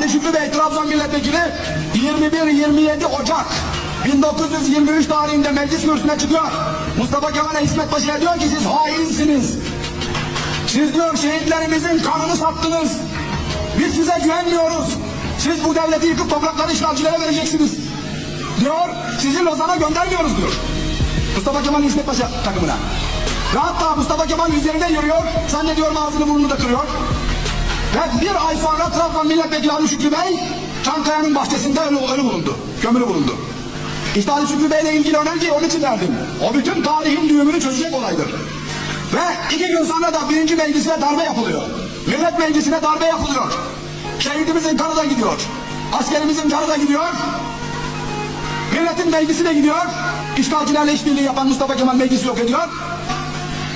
Ali Şükrü Bey Trabzon Milletvekili 21-27 Ocak 1923 tarihinde meclis kürsüsüne çıkıyor. Mustafa Kemal İsmet Paşa'ya diyor ki siz hainsiniz. Siz diyor şehitlerimizin kanını sattınız. Biz size güvenmiyoruz. Siz bu devleti yıkıp toprakları işgalcilere vereceksiniz. Diyor sizi Lozan'a göndermiyoruz diyor. Mustafa Kemal İsmet Paşa takımına. Ve hatta Mustafa Kemal üzerinde yürüyor. Zannediyorum ağzını burnunu da kırıyor. Ve bir ay sonra Trabzon Milletvekili Şükrü Bey Çankaya'nın bahçesinde ölü, ölü bulundu. Gömülü bulundu. İşte Ali Şükrü Bey'le ilgili önergeyi onun için verdim. O bütün tarihin düğümünü çözecek olaydır. Ve iki gün sonra da birinci meclisine darbe yapılıyor. Millet meclisine darbe yapılıyor. Şehidimizin kanı da gidiyor. Askerimizin canı da gidiyor. Milletin meclisi de gidiyor. İşgalcilerle işbirliği yapan Mustafa Kemal meclisi yok ediyor.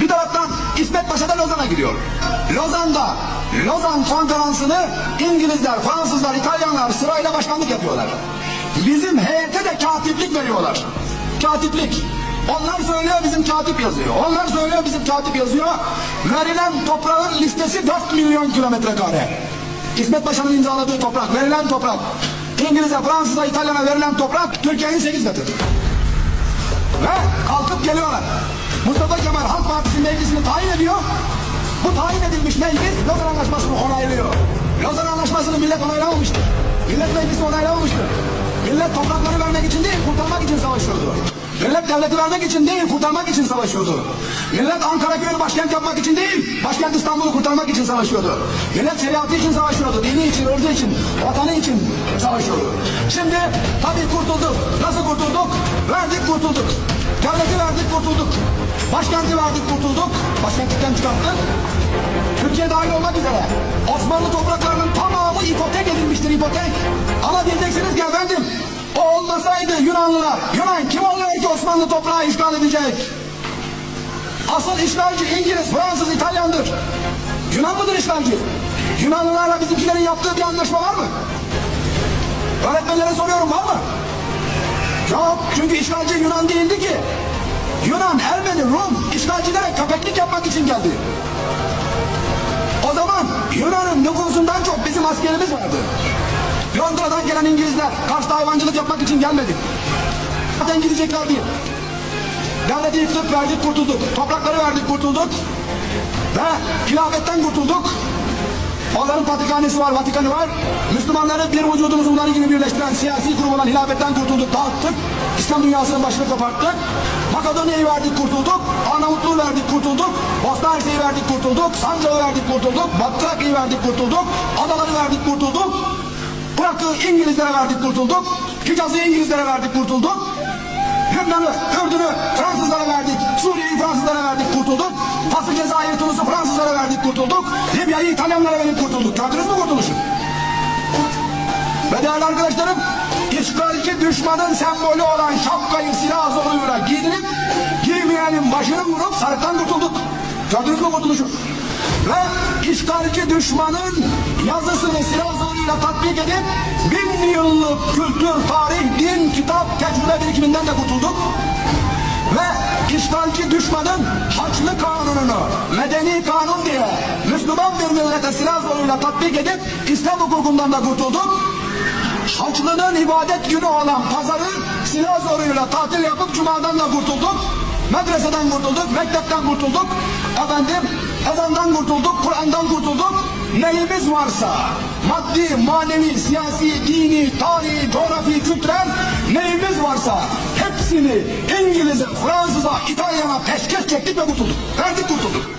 Bir taraftan İsmet Paşa da Lozan'a gidiyor. Lozan'da Lozan konferansını İngilizler, Fransızlar, İtalyanlar sırayla başkanlık yapıyorlar. Bizim heyete de katiplik veriyorlar. Katiplik. Onlar söylüyor bizim katip yazıyor. Onlar söylüyor bizim katip yazıyor. Verilen toprağın listesi 4 milyon kilometre kare. İsmet Paşa'nın imzaladığı toprak, verilen toprak. İngiliz'e, Fransız'a, İtalyan'a verilen toprak Türkiye'nin 8 katı. Ve kalkıp geliyorlar. Mustafa Kemal Halk Partisi meclisini tayin ediyor. Bu tayin edilmiş meclis Lozan Anlaşması'nı onaylıyor. Lozan Anlaşması'nı millet onaylamamıştır. Millet meclisi onaylamamıştır. Millet toprakları vermek için değil, kurtarmak için savaşıyordu. Millet devleti vermek için değil, kurtarmak için savaşıyordu. Millet Ankara köyünü başkent yapmak için değil, başkent İstanbul'u kurtarmak için savaşıyordu. Millet şeriatı için savaşıyordu, dini için, ırzı için, vatanı için savaşıyordu. Şimdi tabii kurtulduk. Nasıl kurtulduk? Verdik kurtulduk. Devleti verdik kurtulduk. Başkenti verdik kurtulduk. Başkentlikten çıkarttık. Türkiye dahil olmak üzere Osmanlı topraklarının tamamı ipotek edilmiştir ipotek. Ama diyeceksiniz ki efendim o olmasaydı Yunanlılar. Yunan kim oluyor ki Osmanlı toprağı işgal edecek? Asıl işgalci İngiliz, Fransız, İtalyandır. Yunan mıdır işgalci? Yunanlılarla bizimkilerin yaptığı bir anlaşma var mı? Öğretmenlere soruyorum var mı? Yok çünkü işgalci Yunan değildi ki. Yunan, Ermeni, Rum işgalcilere köpeklik yapmak için geldi. O zaman Yunan'ın nüfusundan çok bizim askerimiz vardı. Londra'dan gelen İngilizler Kars'ta hayvancılık yapmak için gelmedi. Zaten gidecekler değil. Devleti yıktık, verdik, kurtulduk. Toprakları verdik, kurtulduk. Ve hilafetten kurtulduk. Onların patrikhanesi var, Vatikanı var. Müslümanları bir vücudumuz bunları gibi birleştiren siyasi kurum olan hilafetten kurtulduk, dağıttık. İslam dünyasının başını koparttık. Makedonya'yı verdik, kurtulduk. Arnavutluğu verdik, kurtulduk. Bosna Hersek'i verdik, kurtulduk. Sancağı verdik, kurtulduk. Batı verdik, kurtulduk. Adaları verdik, kurtulduk. Irak'ı İngilizlere verdik, kurtulduk. Hicaz'ı İngilizlere verdik, kurtulduk. Lübnan'ı, Ürdün'ü Fransızlara verdik. Suriye'yi Fransızlara kurtulduk. Libya'yı İtalyanlara verip kurtulduk. Gördünüz mü kurtuluşu? Ve değerli arkadaşlarım, işgalci düşmanın sembolü olan şapkayı silah zoruyla giydirip, giymeyenin başını vurup sarıktan kurtulduk. Gördünüz mü kurtuluşu? Ve işgalci düşmanın yazısını silah zoruyla tatbik edip, bin yıllık kültür, tarih, din, kitap, tecrübe birikiminden de kurtulduk. Ve işgalci düşmanın Haçlı kanununu Millete silah zoruyla tatbik edip İslam hukukundan da kurtulduk. Haçlı'nın ibadet günü olan pazarı silah zoruyla tatil yapıp cumadan da kurtulduk. Medreseden kurtulduk, mektepten kurtulduk. Efendim, ezandan kurtulduk, Kur'an'dan kurtulduk. Neyimiz varsa, maddi, manevi, siyasi, dini, tarihi, coğrafi, kültürel neyimiz varsa hepsini İngiliz'e, Fransız'a, İtalyan'a peşkeş çektik ve kurtulduk. Verdik kurtulduk.